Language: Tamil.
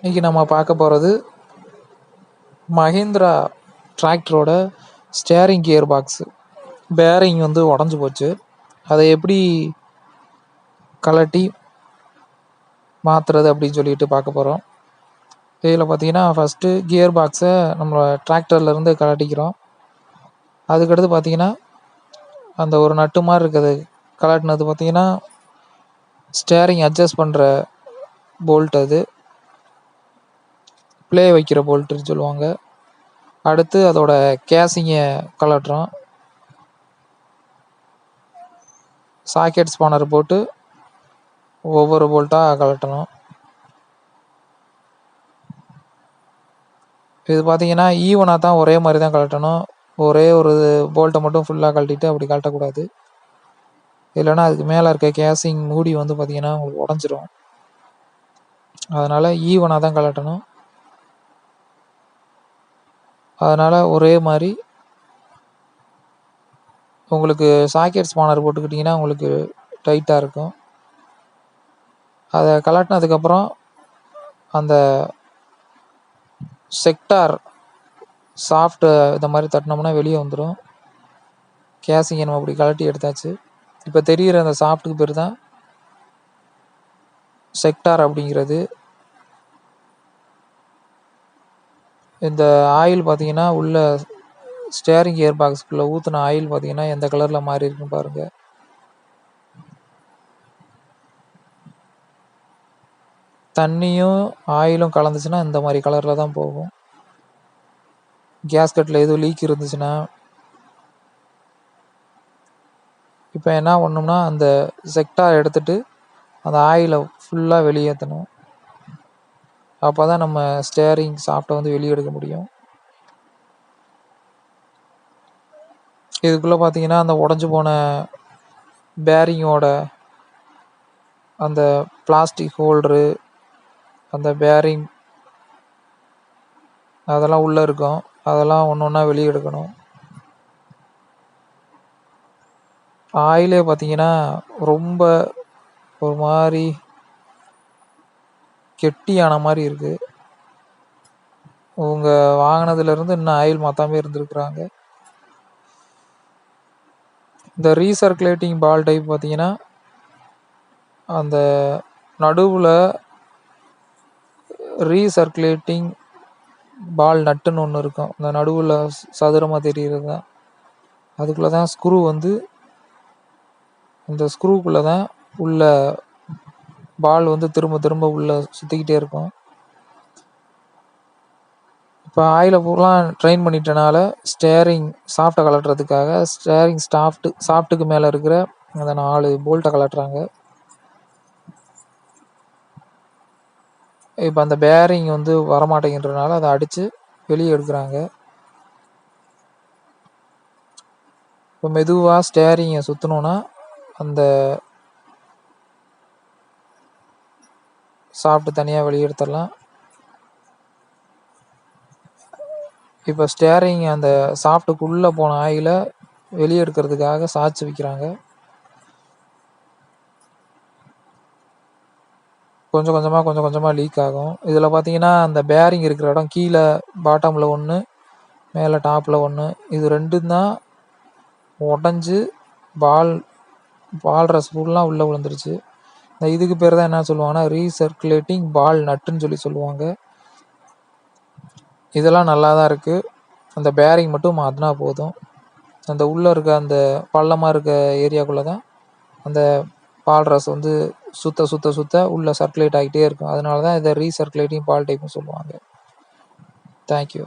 இன்னைக்கு நம்ம பார்க்க போகிறது மஹிந்திரா டிராக்டரோட ஸ்டேரிங் கியர் பாக்ஸு பேரிங் வந்து உடஞ்சி போச்சு. அதை எப்படி கழட்டி மாற்றுறது அப்படின்னு சொல்லிட்டு பார்க்க போகிறோம் இதில் பார்த்தீங்கன்னா ஃபஸ்ட்டு கியர் பாக்ஸை நம்ம டிராக்டர்லேருந்து கழட்டிக்கிறோம். அதுக்கடுத்து பார்த்தீங்கன்னா அந்த ஒரு நட்டு மாதிரி இருக்குது. கழட்டினது பார்த்தீங்கன்னா ஸ்டேரிங் அட்ஜஸ்ட் பண்ணுற போல்ட் அது. ப்ளே வைக்கிற போல்ட்டுன்னு சொல்லுவாங்க. அடுத்து அதோட கேசிங்கை கலட்டுறோம் சாக்கெட் ஸ்பானர் போட்டு ஒவ்வொரு போல்ட்டாக கலட்டணும் இது பார்த்தீங்கன்னா ஈவனாக தான் ஒரே மாதிரி தான் கலட்டணும் ஒரே ஒரு போல்ட்டை மட்டும் ஃபுல்லாக கழட்டிட்டு அப்படி கழட்டக்கூடாது. இல்லைன்னா அதுக்கு மேலே இருக்க கேஸிங் மூடி வந்து பார்த்தீங்கன்னா உங்களுக்கு உடஞ்சிரும். அதனால் ஈவனாக தான் கலட்டணும் அதனால் ஒரே மாதிரி உங்களுக்கு சாக்கெட் ஸ்பானர் போட்டுக்கிட்டிங்கன்னா உங்களுக்கு டைட்டாக இருக்கும். அதை கலட்டினதுக்கப்புறம் அந்த செக்டார் சாஃப்ட்டு இந்த மாதிரி தட்டினோம்னா வெளியே வந்துடும் கேசிங்கை நம்ம அப்படி கலட்டி எடுத்தாச்சு. இப்போ தெரிகிற அந்த சாஃப்ட்டுக்கு பேர் தான் செக்டார் அப்படிங்கிறது. இந்த ஆயில் பார்த்தீங்கன்னா உள்ள ஸ்டேரிங் கியர் பாக்ஸ்க்குள்ளே ஊற்றின ஆயில் பார்த்தீங்கன்னா எந்த கலரில் மாறி இருக்குன்னு பாருங்கள் தண்ணியும் ஆயிலும் கலந்துச்சுன்னா இந்த மாதிரி கலரில் தான் போகும். கேஸ்கட்டில் எதுவும் லீக் இருந்துச்சுன்னா இப்போ என்ன பண்ணோம்னா அந்த செக்டார் எடுத்துட்டு அந்த ஆயிலை ஃபுல்லாக வெளியேற்றணும் அப்போ தான் நம்ம ஸ்டேரிங் சாஃப்ட்டை வந்து வெளியே எடுக்க முடியும். இதுக்குள்ளே பார்த்தீங்கன்னா அந்த உடஞ்சி போன பேரிங்கோட அந்த பிளாஸ்டிக் ஹோல்டரு அந்த பேரிங் அதெல்லாம் உள்ளே இருக்கும். அதெல்லாம் ஒன்று ஒன்றா வெளியே எடுக்கணும். ஆயிலே பார்த்தீங்கன்னா ரொம்ப ஒரு மாதிரி கெட்டியான மாதிரி இருக்குது அவங்க வாங்கினதுலேருந்து இன்னும் ஆயில் மாற்றாமே இருந்திருக்குறாங்க. இந்த ரீசர்க்குலேட்டிங் பால் டைப் பார்த்தீங்கன்னா அந்த நடுவில் ரீசர்க்குலேட்டிங் பால் நட்டுன்னு ஒன்று இருக்கும். அந்த நடுவில் சதுரமாக தெரிகிறது தான் அதுக்குள்ளே தான் ஸ்க்ரூ வந்து அந்த ஸ்க்ரூக்குள்ளே தான் உள்ள பால் வந்து திரும்ப திரும்ப உள்ளே சுற்றிக்கிட்டே இருக்கும். இப்போ ஆயில பூரா ட்ரெயின் பண்ணிட்டனால ஸ்டேரிங் சாஃப்ட்டை கலட்டுறதுக்காக ஸ்டேரிங் ஸ்டாஃப்ட்டு சாஃப்ட்டுக்கு மேலே இருக்கிற அந்த நாலு போல்ட்டை கலட்டுறாங்க இப்போ அந்த பேரிங் வந்து வரமாட்டேங்கிறதுனால அதை அடித்து வெளியே எடுக்கிறாங்க. இப்போ மெதுவாக ஸ்டேரிங்கை சுற்றணுன்னா அந்த சாப்பிட்டு தனியாக வெளியே எடுத்துடலாம் இப்போ ஸ்டேரிங் அந்த சாஃப்ட்டுக்குள்ளே போன ஆயில வெளியே எடுக்கிறதுக்காக சாய்ச்சி வைக்கிறாங்க. கொஞ்சம் கொஞ்சமாக கொஞ்சம் கொஞ்சமாக லீக் ஆகும். இதில் பார்த்தீங்கன்னா அந்த பேரிங் இருக்கிற இடம் கீழே பாட்டமில் ஒன்று மேலே டாப்பில் ஒன்று இது ரெண்டும் தான் உடஞ்சி பால் பால் ரஸ் ஃபுல்லாக உள்ளே விழுந்துருச்சு. இந்த இதுக்கு பேர் தான் என்ன சொல்லுவாங்கன்னா ரீசர்க்குலேட்டிங் பால் நட்டுன்னு சொல்லி சொல்லுவாங்க. இதெல்லாம் நல்லா தான் இருக்குது அந்த பேரிங் மட்டும் மாற்றினா போதும். அந்த உள்ளே இருக்க அந்த பள்ளமாக இருக்க ஏரியாக்குள்ளே தான் அந்த பால் ரஸ் வந்து சுத்த சுத்த சுத்த உள்ளே சர்க்குலேட் ஆகிட்டே இருக்கும். அதனால தான் இதை ரீசர்க்குலேட்டிங் பால் டைப்னு சொல்லுவாங்க. தேங்க்யூ